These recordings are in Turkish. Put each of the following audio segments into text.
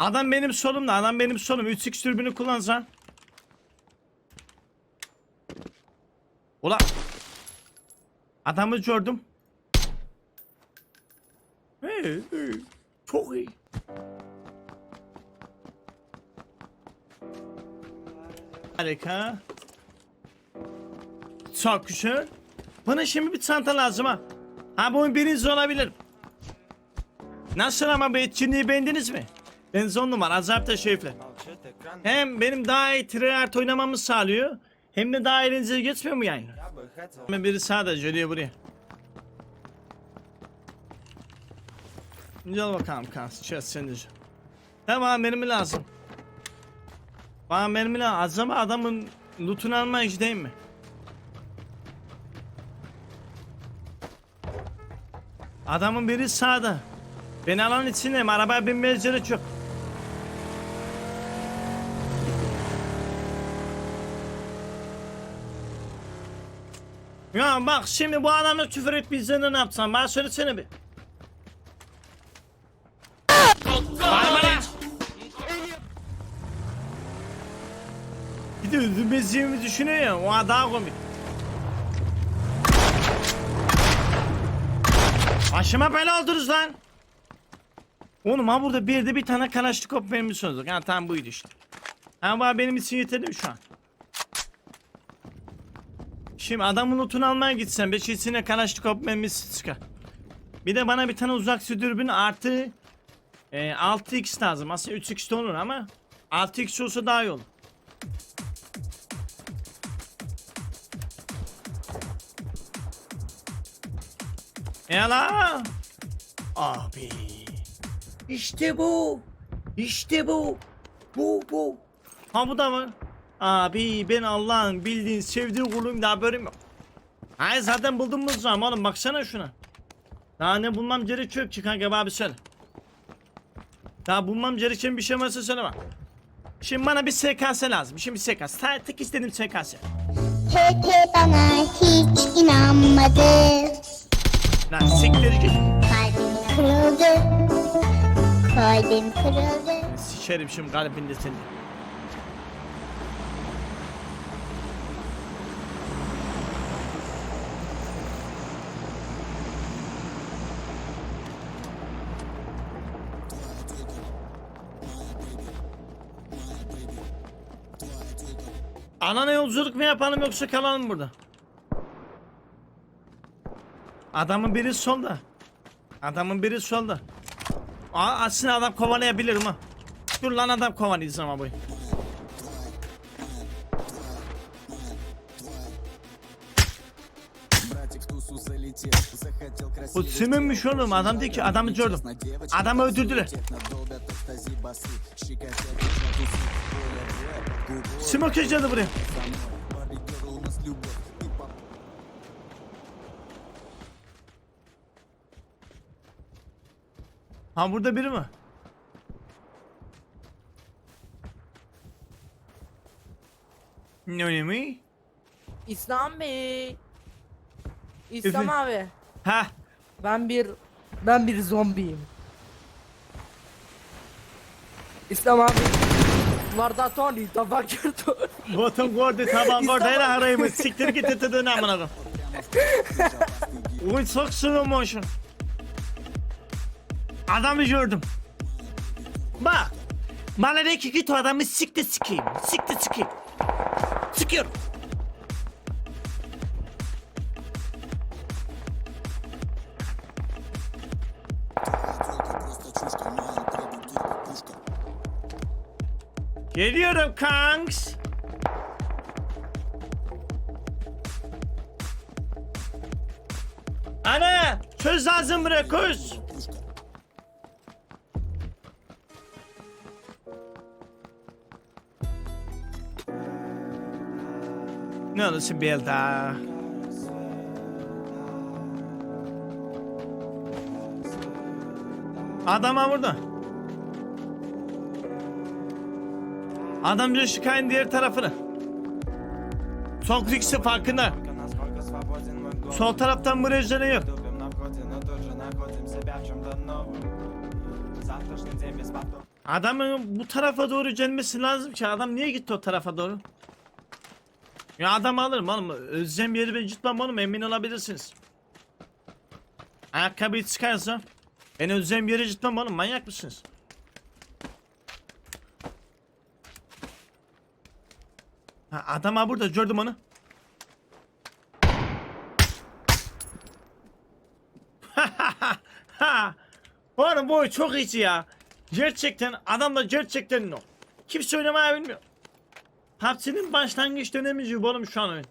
Adam benim solumda. Adam benim solum. 3x türbünü kullansa. Ula. Adamı gördüm. Hey, hey. Çok iyi. Harika. Çok güzel. Bana şimdi bir çanta lazım ha. Ha bu oyun birinci olabilir. Nasıl ama bu etkinliği beğendiniz mi? Ben son numara Azap da Şerif'le. Hem benim daha iyi tryhard oynamamı sağlıyor. Hem de daha eğlenceli geçmiyor mu yani? Hemen biri sağda geliyor buraya. Gel bakalım kanka. Çöz sen de. Tamam benim lazım. Bana benim lazım. Acaba adamın lootunu almaya gideyim mi? Adamın biri sağda. Ben alan içindeyim. Arabaya binmeye gerek yok. Ya bak şimdi bu adamla küfür etmeyeceğini ne yapsam? Bana söylesene bir. Bağırma lan! Bir de düşünüyor ya. O daha komik. Başıma bela oldunuz lan. Oğlum ha burada bir de bir tane Kalaşnikov vermiş olduk. Ha tamam buydu işte. Bu benim için yeterli şu an. Şimdi adamın lootunu almaya gitsen beşisine Kalaşnikov mermisi çıkar. Bir de bana bir tane uzak dürbün artı e, 6x lazım. Aslında 3x de olur ama 6x olsa daha iyi olur. Ela. Abi. İşte bu. İşte bu. Bu bu. Ha bu da mı? Abi ben Allah'ın bildiğin sevdiği kuluyum da haberim yok. Hayır zaten buldum zaman oğlum baksana şuna. Daha ne bulmam gerekiyor ki kanka abi söyle. Daha bulmam gereken bir şey varsa söyle bak. Şimdi bana bir SKS lazım. Şimdi bir SKS. Tek istediğim SKS. TT bana hiç inanmadı. Lan siktir git. Kalbim kırıldı. Kalbim kırıldı. Sikerim şimdi kalbinde seni. Anana yolculuk mu yapalım yoksa kalalım burada? Adamın biri solda. Adamın biri solda. Aa, aslında adam kovalayabilirim ha. Dur lan adam kovalayacağım abi. Bu Simon'muş oğlum adam değil ki adamı gördüm. Adamı öldürdüler. Simon kaçırdı buraya. Ha burada biri mi? Ne önemi? İslam Bey. İslam Efendim? abi. Ha Ben bir ben bir zombiyim. İslam abi. Vardatoni tabakırto. Bottom gordu taban gordu hele arayımı siktir git tıtıdığın amına koyayım. Oyun çok slow motion. Adamı gördüm. Bak. Bana de ki git o adamı siktir sikeyim. Siktir sikeyim. Sikiyorum. Geliyorum kanks. Ana! Söz lazım kız. Ne olursun bir daha. Adam ha burada. Adam bir şikayetin diğer tarafını. Çok riksi farkında. Sol taraftan üzerine yok. Adamın bu tarafa doğru gelmesi lazım ki adam niye gitti o tarafa doğru? Ya adam alırım oğlum. Özlem yeri ben gitmem oğlum emin olabilirsiniz. Ayakkabıyı çıkarsa ben özlem yeri gitmem oğlum manyak mısınız? Ha, adam ha burada gördüm onu. ha. Oğlum bu oyun çok iyi ya. Gerçekten adam da gerçekten no. Kimse oynamayı bilmiyor. PUBG'nin başlangıç dönemi gibi oğlum şu an oyun.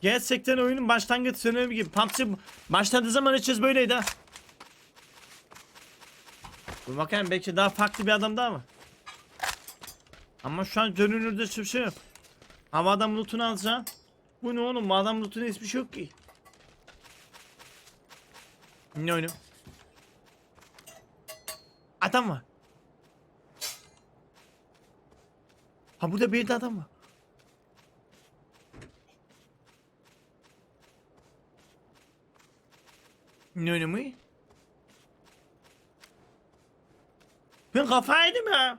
Gerçekten oyunun başlangıç dönemi gibi. PUBG başladığı zaman herkes böyleydi ha. Dur bakayım belki daha farklı bir adam daha mı? Ama şu an görünürde hiçbir şey yok. Ama adam lootunu alsa. Bu ne oğlum adam lootuna hiçbir şey yok ki. Ne oyunu? Adam var. Ha burada bir de adam var. Ne oyunu mu? Ben kafayı yedim ya.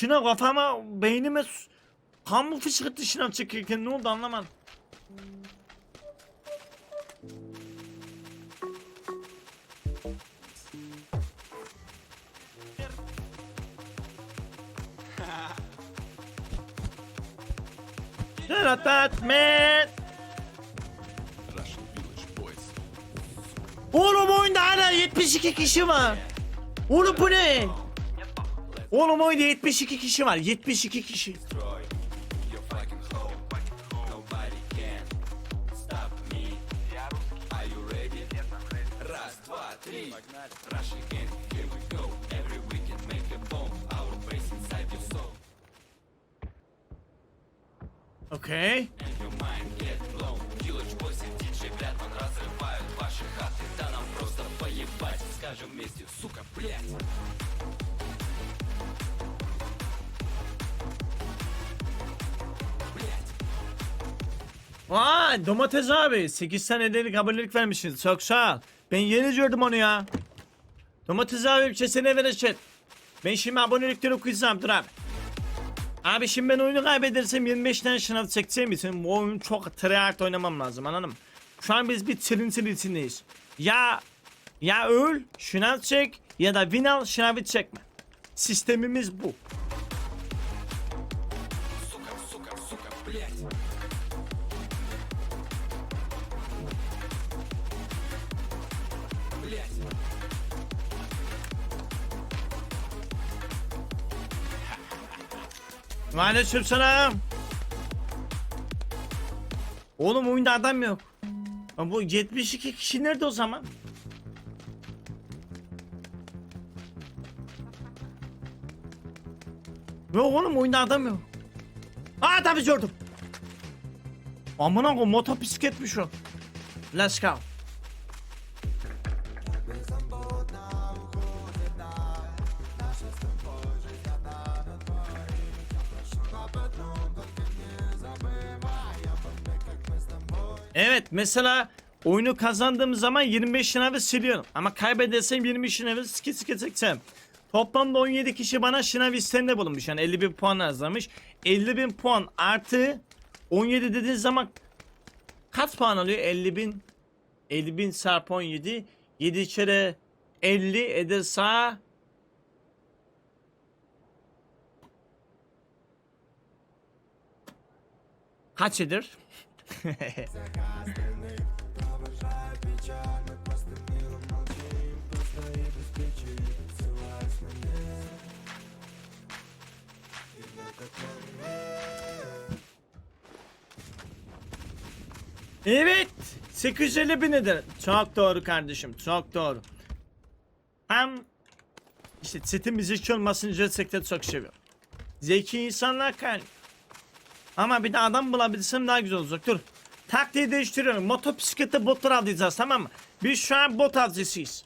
Şuna kafama, beynime kan mı fışkırttı şınav çekirken ne oldu anlamadım. Shut that man. Oğlum oyunda hala 72 kişi var. Oğlum bu ne? Oğlum oyunda 72 kişi var. 72 kişi. Domates abi 8 tane delik abonelik vermişsiniz çok sağ ol. Ben yeni gördüm onu ya. Domates abi kesene verecek. Ben şimdi abonelikleri okuyacağım dur abi. Abi şimdi ben oyunu kaybedersem 25 tane şınav çekeceğim için bu oyun çok tryhard oynamam lazım anladın? Şu an biz bir çırıntı içindeyiz. Ya ya öl şınav çek ya da win al şınavı çekme. Sistemimiz bu. Aleyküm selam. Oğlum oyunda adam yok. Ama bu 72 kişi nerede o zaman? Yok oğlum oyunda adam yok. Aa tabii gördüm. Amına koyayım motosikletmiş o. Let's go. Mesela oyunu kazandığım zaman 25 şınavı siliyorum. Ama kaybedersem 20 şınavı sike sike çekeceğim. Toplamda 17 kişi bana şınav isteğinde bulunmuş. Yani 50 bin puan yazlamış. 50 bin puan artı 17 dediğiniz zaman kaç puan alıyor? 50 bin 50 bin çarpı 17 7 kere 50 eder sağ Kaç eder? Evet. 850 bin eder. Çok doğru kardeşim. Çok doğru. Hem işte setin müzik olmasını gerçekten çok seviyorum. Zeki insanlar kan. Ama bir de adam bulabilsem daha güzel olacak. Dur. Taktiği değiştiriyorum. Motosiklete botlar alacağız tamam mı? Biz şu an bot avcısıyız.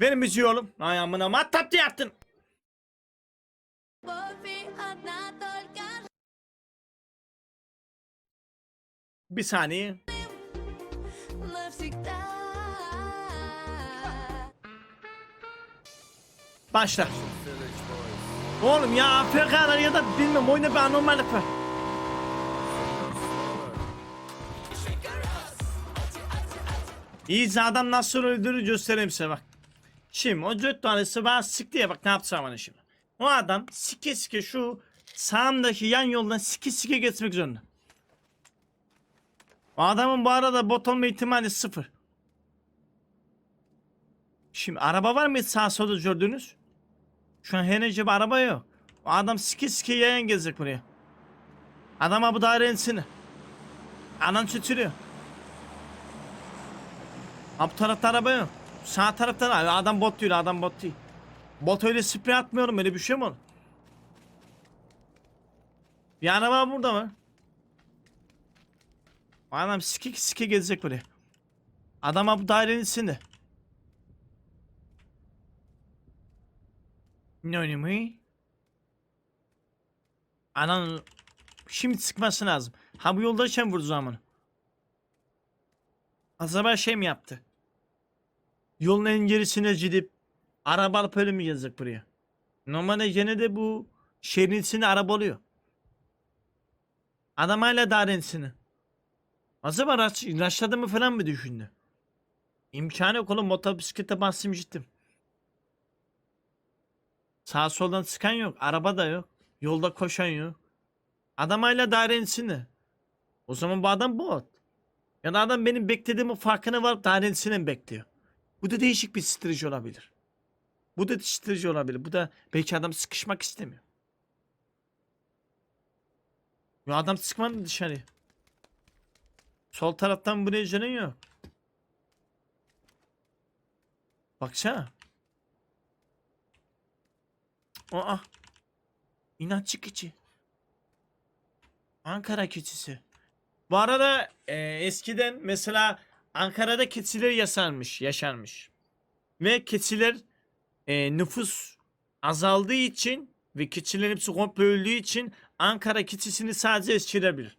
Benim bizi oğlum. Ay amına mattap diye attın. Bir saniye. Başla. Oğlum ya AFK'lar ya da bilmem oyunda bir anormallik var. İyi adam nasıl öldürür göstereyim size bak. Şimdi o dört tanesi bana sıktı ya bak ne yapacağım bana şimdi. O adam sike sike şu sağımdaki yan yoldan sike sike geçmek zorunda. O adamın bu arada bot olma ihtimali sıfır. Şimdi araba var mı sağ solda gördünüz? Şu an henüz bir araba yok. O adam sike sike yayan gezecek buraya. Adama bu dairesini. Anan çütürüyor. Ha bu tarafta araba yok. Sağ tarafta da- adam bot değil adam bot değil. Bot öyle sprey atmıyorum öyle bir şey mi olur? Bir araba burada mı? Adam sike sike gezecek buraya. Adama bu dairenin içinde. Ne önemi? Anan şimdi sıkması lazım. Ha bu yoldayken vurdu zamanı. Acaba şey mi yaptı? Yolun en gerisine gidip araba alıp öyle mi gelecek buraya? Normalde gene de bu şehrin içinde araba oluyor. Adam hala dairesini. Acaba raş, raşladı mı falan mı düşündü? İmkanı yok oğlum motosiklete bastım gittim. Sağ soldan sıkan yok. Araba da yok. Yolda koşan yok. Adam hala dairenin içinde. O zaman bu adam bot. Ya da adam benim beklediğimin farkına varıp dairenin içinde mi bekliyor? Bu da değişik bir strateji olabilir. Bu da strateji olabilir. Bu da belki adam sıkışmak istemiyor. Ya adam sıkmadı dışarı. Sol taraftan buraya canın yok. Baksana. Aa. İnatçı keçi. Ankara keçisi. Bu arada e, eskiden mesela Ankara'da keçiler yaşarmış, yaşarmış. Ve keçiler e, nüfus azaldığı için ve keçilerin hepsi komple öldüğü için Ankara keçisini sadece eskirebilir.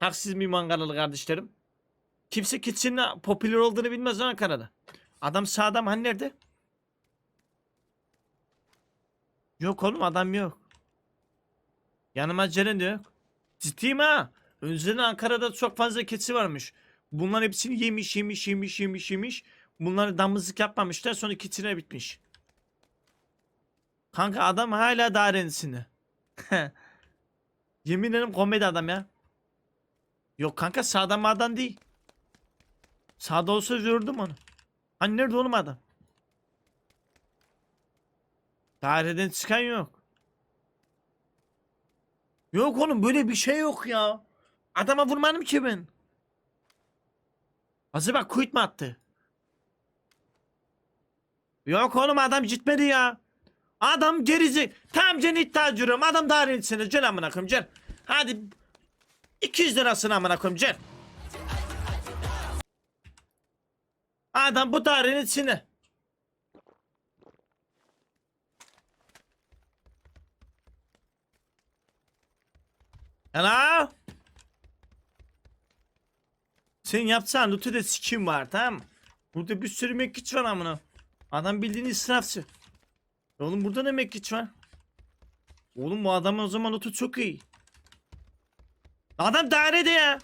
Haksız mıyım Ankaralı kardeşlerim? Kimse keçinin popüler olduğunu bilmez Ankara'da. Adam sağda mı? Hani nerede? Yok oğlum adam yok. Yanıma Ceren de yok. Ciddiyim ha. Önceden Ankara'da çok fazla keçi varmış. Bunlar hepsini yemiş yemiş yemiş yemiş yemiş. Bunları damızlık yapmamışlar sonra keçiler bitmiş. Kanka adam hala dairesinde. Yemin ederim komedi adam ya. Yok kanka sağdan mağdan değil. Sağda olsa gördüm onu. Hani nerede oğlum adam? Daireden çıkan yok. Yok oğlum böyle bir şey yok ya. Adama vurmadım ki ben. Acaba quit mi attı? Yok oğlum adam gitmedi ya. Adam gerici. Tam can iddia ediyorum. Adam dairenin içinde. Gel amına koyayım gel. Hadi 200 lirasını amına koyayım gel. Adam bu dairenin içinde. Hello? Sen yapsan lütfen de sikim var tamam? Burada bir sürü mekkiç var amına. Adam bildiğin israfçı. Oğlum burada ne mekkiç var? Oğlum bu adamın o zaman lotu çok iyi. Adam dairede ya.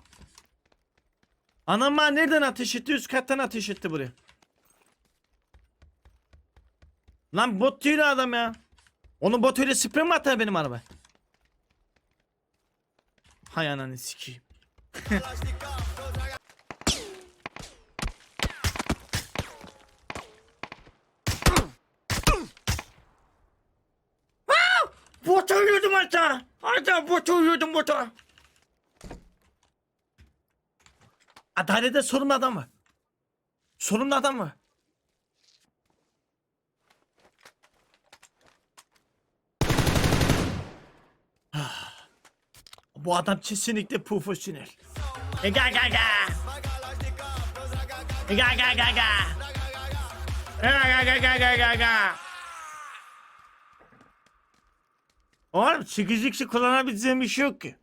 Anam nereden ateş etti? Üst kattan ateş etti buraya. Lan bot değil adam ya. Onun botuyla sprey mi atar benim araba? Hay ananı sikeyim. Ah! Bot uyuyordum hatta. Hatta bot uyuyordum bota. Adalete sorumlu adam var. Sorumlu adam var. Bu adam kesinlikle profesyonel. E ga ga ga. E ga ga ga ga. E ga ga ga ga ga ga. Oğlum 8 x'i kullanabileceğim bir şey yok ki.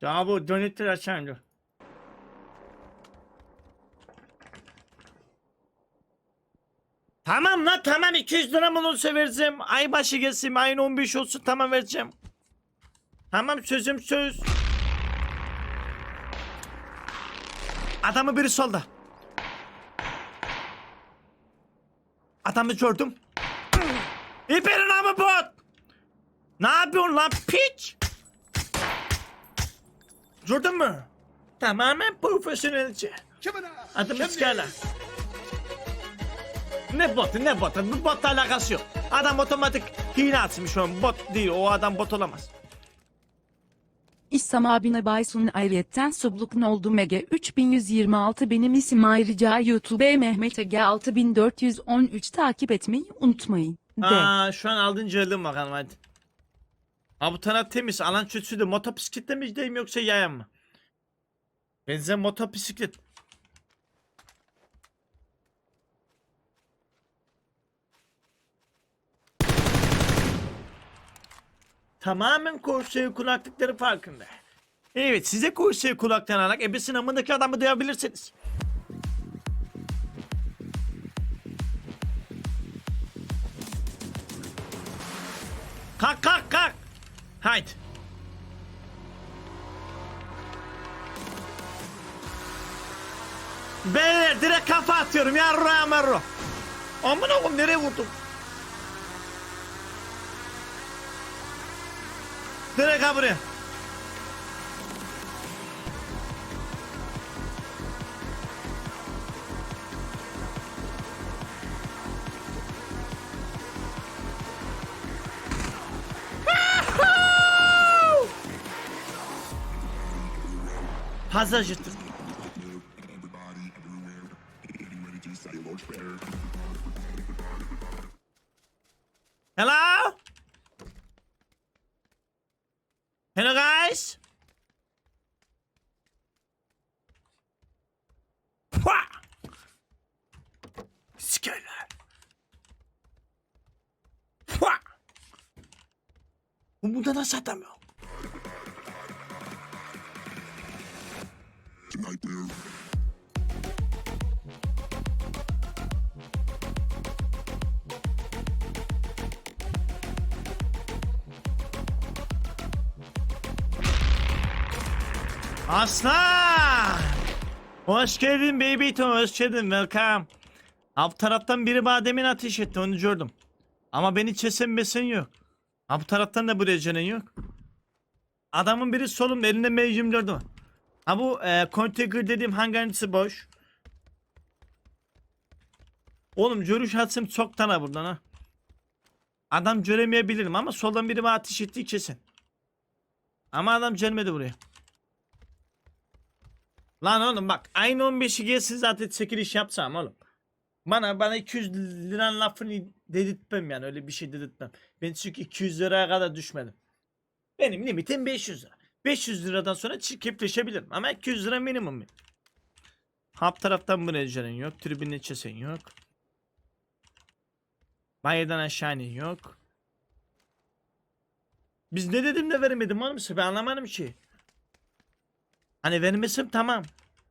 Ya bu donetleri açayım dur. Tamam lan tamam 200 lira mı olursa vereceğim. Ay başı gelsin ayın 15 olsun tamam vereceğim. Tamam sözüm söz. Adamı biri solda. Adamı gördüm. İperin amı bot. Ne yapıyorsun lan piç? Gördün mü? Tamamen profesyonelce. Adamı sikerler. Ne botu ne botu bu botla alakası yok. Adam otomatik hile atmış o bot değil o adam bot olamaz. İssam abine Baysun ayrıyetten sublukun oldu Mege 3126 benim isim ayrıca YouTube Mehmet Ege 6413 takip etmeyi unutmayın. De. Aa şu an altıncı öldüm bakalım hadi. Ha bu taraf temiz alan çötsü de motosikletle mi gideyim yoksa yayan mı? Benzer motosiklet. Tamamen korseyi kulaklıkları farkında. Evet size korseyi kulaktan alarak ebesin amındaki adamı duyabilirsiniz. Kalk kalk kalk. Haydi. Beyler direkt kafa atıyorum yarro yamarro. Amına koyayım nereye vurdum? Direkt ha buraya. Fazla Bu? Aslan! Hoş geldin baby Tom, hoş geldin, welcome. Alt taraftan biri bana demin ateş etti, onu gördüm. Ama beni çesen besen yok. Ha bu taraftan da buraya canın yok. Adamın biri solumda, elinde M24 var. Ha bu e, Container dediğim hangarisi boş. Oğlum görüş atsım çok tane buradan ha. Adam göremeyebilirim ama soldan biri bana ateş etti kesin. Ama adam gelmedi buraya. Lan oğlum bak aynı 15'i gelsin zaten çekiliş yapsam oğlum. Bana bana 200 liranın lafını dedirtmem yani öyle bir şey dedirtmem. Ben çünkü 200 liraya kadar düşmedim. Benim limitim 500 lira. 500 liradan sonra çirkefleşebilirim ama 200 lira minimum. Hap taraftan ceren yok. Tribünün içesen yok. Bayırdan aşağı yok. Biz ne dedim de veremedim oğlum size ben anlamadım ki. Hani vermesem tamam.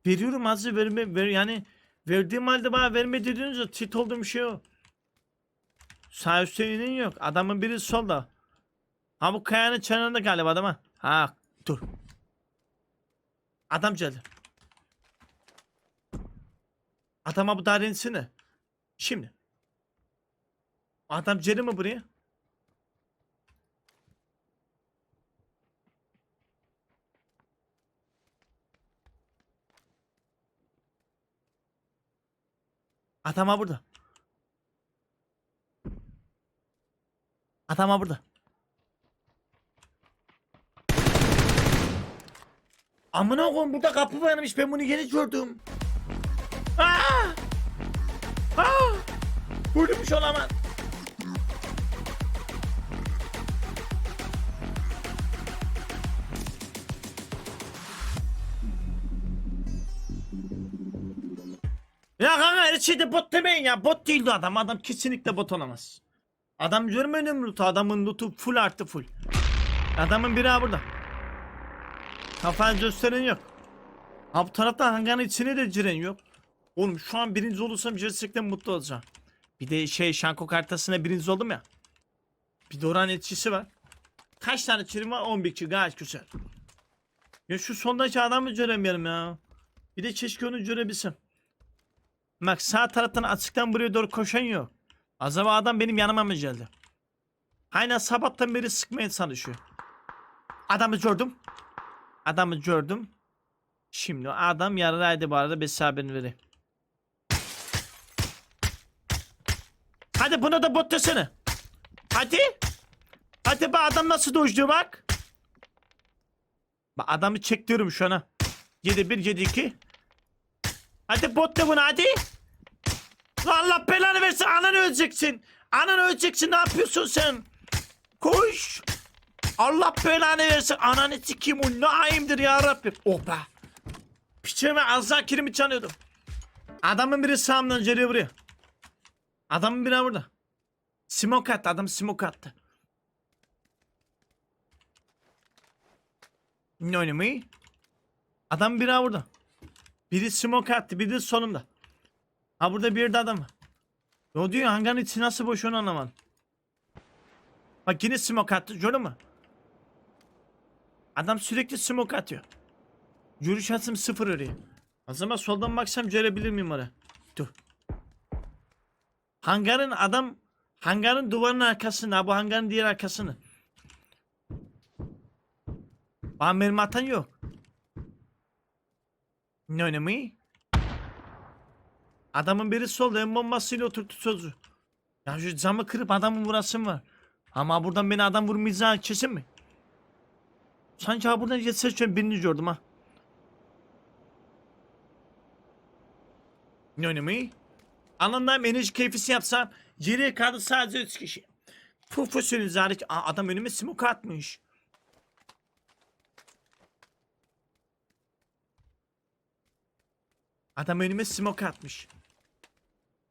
Veriyorum azı verme ver yani verdiğim halde bana verme dediğinizde tit olduğum şey o. Sağ üstte inen yok. Adamın biri solda. Ha bu kayanın çanında galiba adam ha. Dur. Adam geldi. Adama bu dairenin insene. Şimdi. Adam geldi mi buraya? Atama burada. Atama burada. Amına koyayım burada kapı varmış ben bunu yeni gördüm. Aa! Aa! Vurmuş olamaz. Ya kanka her şeyde bot demeyin ya. Bot değildi adam. Adam kesinlikle bot olamaz. Adam görmedin mi loot'u? Adamın loot'u full artı full. Adamın biri ha burada. Kafayı gösteren yok. Ha bu tarafta hangarın içine de giren yok. Oğlum şu an birinci olursam gerçekten mutlu olacağım. Bir de şey şanko kartasına birinci oldum ya. Bir de oran etkisi var. Kaç tane çirim var? 11 kişi gayet güzel. Ya şu sondaki adamı göremiyorum ya. Bir de keşke onu görebilsem. Bak sağ taraftan açıktan buraya doğru koşan yok. Acaba adam benim yanıma mı geldi? Aynen sabahtan beri sıkmaya çalışıyor. Adamı gördüm. Adamı gördüm. Şimdi adam yararaydı bu arada bir haberini vereyim. Hadi bunu da bot desene. Hadi. Hadi be adam nasıl dojluyor bak. Bak adamı çektiriyorum şu an ha. 7 1 7 2. Hadi bot de bunu hadi. Lan Allah belanı versin anan öleceksin. Anan öleceksin ne yapıyorsun sen? Koş. Allah belanı versin ananı sikeyim o ne ayımdır ya Rabbim. Oh be. Piçeme az daha kirimi çalıyordum. Adamın biri sağımdan geliyor buraya. Adamın biri burada. Smoke attı adam smoke attı. Ne oynamayı? Adam biri burada. Biri smoke attı biri sonunda. Ha burada bir de adam var. O diyor hangarın içi nasıl boş onu anlamadım. Bak yine smoke attı gördün mü? Adam sürekli smoke atıyor. Görüş açım sıfır oraya. O zaman soldan baksam görebilir miyim oraya? Dur. Hangarın adam hangarın duvarının arkasında bu hangarın diğer arkasını. Bana benim atan yok. Ne oynamayı? Adamın biri solda en bombasıyla oturttu sözü. Ya şu camı kırıp adamın vurasım var. Ama buradan beni adam vurmayacağı kesin mi? Sanki ha buradan geçse şöyle birini gördüm ha. Ne oynamayı? Anlamda enerji keyfisi yapsam geriye kaldı sadece 3 kişi. Profesyonel hariç Aa, adam önüme smoke atmış. Adam önüme smoke atmış.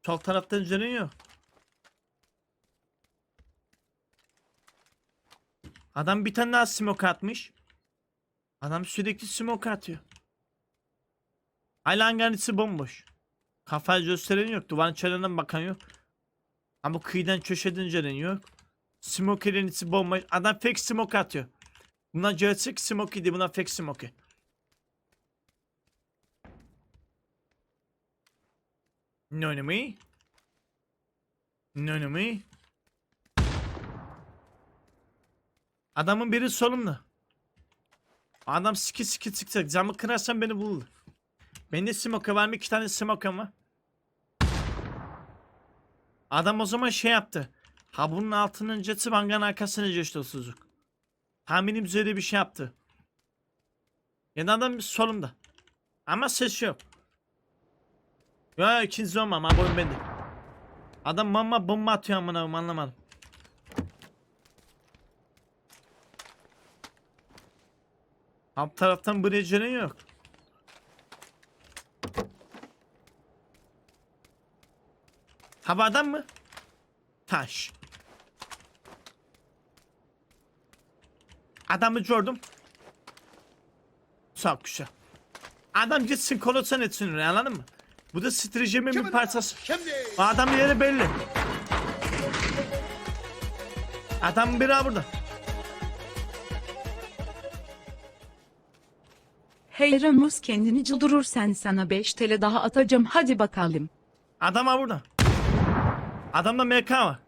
Sol taraftan dönüyor. Adam bir tane daha smoke atmış. Adam sürekli smoke atıyor. Hala hangarın içi bomboş. Kafayı gösteren yok. Duvarın çevrenden bakan yok. Ama kıyıdan köşeden gelen yok. Smoker'in içi bomboş. Adam fake smoke atıyor. Bunlar gerçek smoke idi. Bunlar fake smoke. Ne oynamayı? Ne oynamayı? Adamın biri solumda. Adam siki siki çıkacak. Camı kırarsan beni bulur. Bende smoke var mı? İki tane smoke var. Adam o zaman şey yaptı. Ha bunun altının ceti banganın arkasına geçti o suzuk. Tahminim üzere bir şey yaptı. Yani adam solumda. Ama ses yok. Ya ikinci olmam ha boyun bende. Adam mama bomba atıyor amına koyayım, anlamadım. Alt taraftan gelen yok. Hava adam mı? Taş. Adamı gördüm. Çok güzel. Adam gitsin kolosan etsin anladın mı? Bu da stratejimin bir parçası. Adam yeri belli. Adam biri ha burada. Hey Ramus kendini cıldırırsan sana 5 TL daha atacağım hadi bakalım. Adam ha burada. Adamda MK var.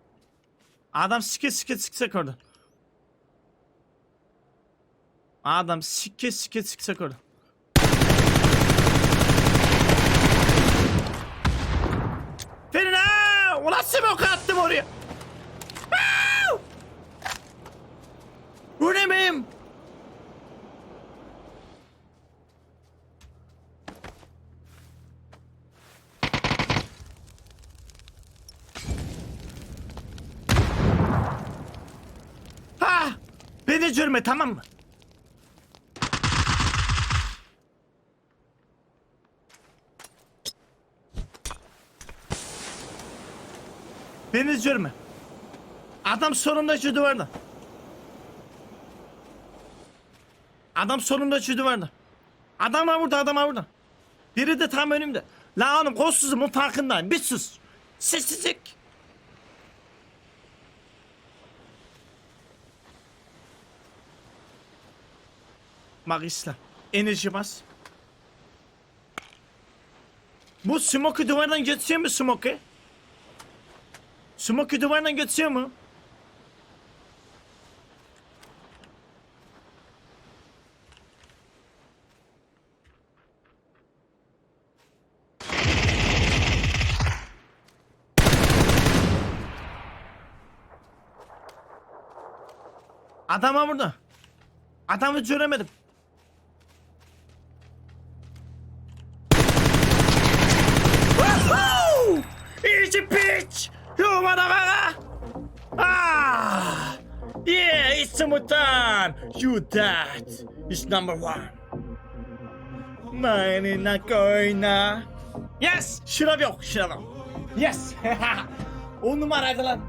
Adam sike sike siksek orada. Adam sike sike siksek orada. Ferin ha! Ulan smoke attım oraya. Bu ne benim? Ha! Beni görme tamam mı? Beni üzülme. Adam sonunda şu duvarda. Adam sonunda şu duvarda. Adam var burada, adam var burada. Biri de tam önümde. La hanım kolsuzumun farkındayım. Bir sus. Sessizlik. Bak İslam. Enerji bas. Bu smoke'ı duvardan geçiyor mu smoke'ı? Smoke'u duvardan geçiyor mu? Adam var burada. Adamı göremedim. İt's Mutan! You that is number one. Mine na koyna. Yes! Şınav yok, şınav yok. Yes! On numaraydı lan.